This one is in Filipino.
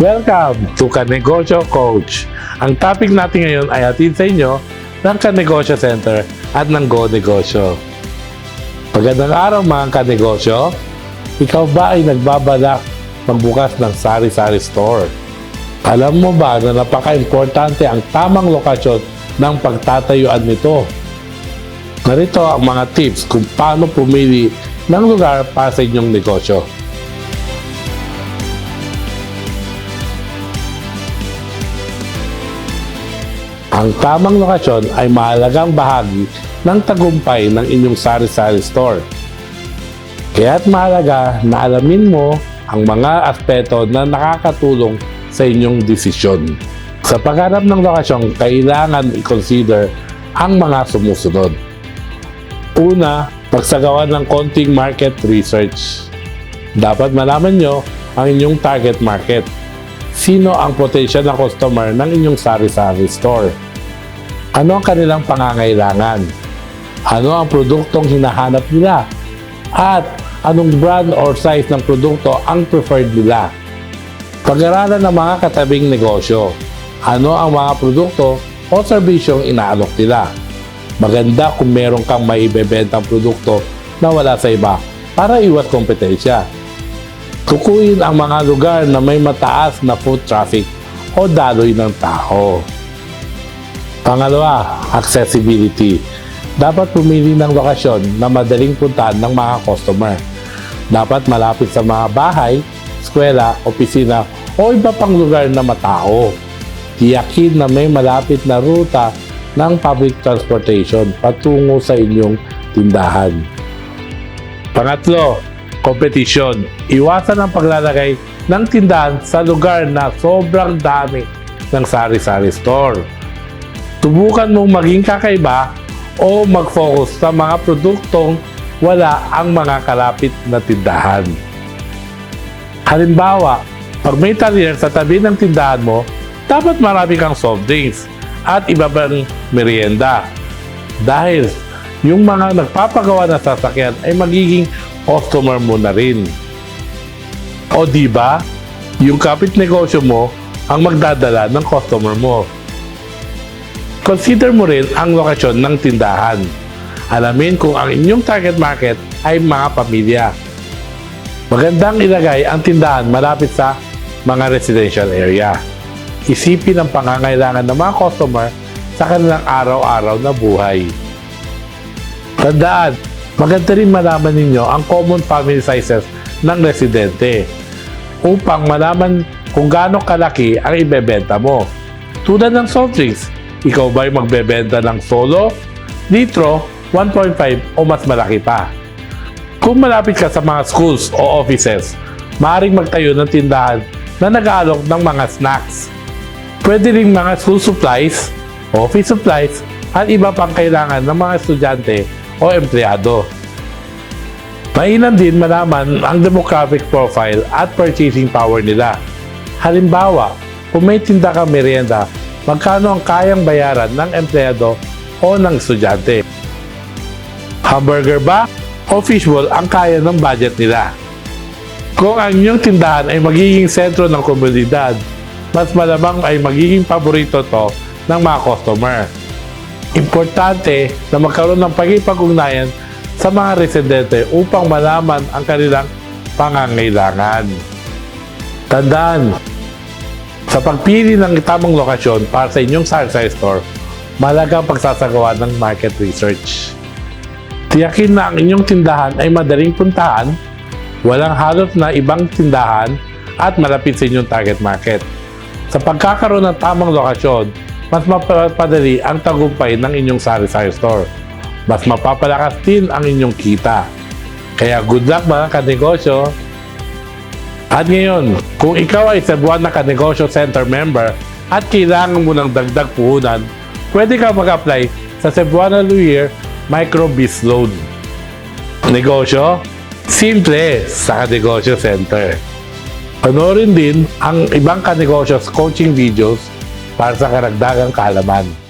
Welcome to Kanegosyo Coach. Ang topic natin ngayon ay hatid sa inyo ng Kanegosyo Center at ng Go Negosyo. Magandang araw mga kanegosyo. Ikaw ba ay nagbabalak magbukas ng sari-sari store? Alam mo ba na napaka-importante ang tamang lokasyon ng pagtatayuan nito? Narito ang mga tips kung paano pumili ng lugar para sa inyong negosyo. Ang tamang lokasyon ay mahalagang bahagi ng tagumpay ng inyong sari-sari store. Kaya't mahalaga na alamin mo ang mga aspeto na nakakatulong sa inyong desisyon. Sa pagharap ng lokasyon, kailangan i-consider ang mga sumusunod. Una, pagsagawa ng konting market research. Dapat malaman nyo ang inyong target market. Sino ang potential na customer ng inyong sari-sari store? Ano ang kanilang pangangailangan? Ano ang produktong hinahanap nila? At anong brand or size ng produkto ang preferred nila? Pag-aralan ng mga katabing negosyo. Ano ang mga produkto o serbisyong inaalok nila? Maganda kung meron kang maibebentang produkto na wala sa iba para iwas kompetensya. Tukuyin ang mga lugar na may mataas na foot traffic o daloy ng tao. Pangalawa, accessibility. Dapat pumili ng lokasyon na madaling puntahan ng mga customer. Dapat malapit sa mga bahay, eskwela, opisina o iba pang lugar na matao. Tiyakin na may malapit na ruta ng public transportation patungo sa inyong tindahan. Pangatlo, kompetisyon. Iwasan ang paglalagay ng tindahan sa lugar na sobrang dami ng sari-sari store. Subukan mong maging kakaiba o mag-focus sa mga produktong wala ang mga kalapit na tindahan. Halimbawa, pag may talyer sa tabi ng tindahan mo, dapat marami kang soft drinks at iba bang merienda. Dahil yung mga nagpapagawa ng sasakyan ay magiging customer mo na rin. O di ba? Yung kapit negosyo mo ang magdadala ng customer mo. Consider mo rin ang lokasyon ng tindahan. Alamin kung ang inyong target market ay mga pamilya. Magandang ilagay ang tindahan malapit sa mga residential area. Isipin ang pangangailangan ng mga customer sa kanilang araw-araw na buhay. Tandaan, maganda rin malaman ninyo ang common family sizes ng residente upang malaman kung gaano kalaki ang ibebenta mo. Tulad ng soft drinks, ikaw ba'y magbebenta ng solo, litro, 1.5 o mas malaki pa? Kung malapit ka sa mga schools o offices, maaaring magtayo ng tindahan na nag-aalok ng mga snacks. Pwede rin mga school supplies, office supplies, at iba pang kailangan ng mga estudyante o empleyado. Mainam din malaman ang demographic profile at purchasing power nila. Halimbawa, kung may tinda kang merienda, magkano ang kayang bayaran ng empleyado o ng estudyante. Hamburger ba o fishbowl ang kaya ng budget nila? Kung ang inyong tindahan ay magiging sentro ng komunidad, mas malamang ay magiging paborito to ng mga customer. Importante na magkaroon ng pagkipag-ugnayan sa mga residente upang malaman ang kanilang pangangailangan. Tandaan, sa pagpili ng tamang lokasyon para sa inyong sari-sari store, ang pagsasagawa ng market research. Tiyakin na ang inyong tindahan ay madaling puntahan, walang halot na ibang tindahan, at malapit sa inyong target market. Sa pagkakaroon ng tamang lokasyon, mas mapapadali ang tagumpay ng inyong sari-sari store. Mas mapapalakas din ang inyong kita. Kaya good luck mga kanegosyo! At ngayon, kung ikaw ay Cebuana Kanegosyo Center member at kailangan mo ng dagdag puhunan, pwede ka mag-apply sa Cebuana Luyer Micro Biz Loan. Negosyo? Simple sa Kanegosyo Center. Panoorin din ang ibang kanegosyo coaching videos para sa karagdagang kaalaman.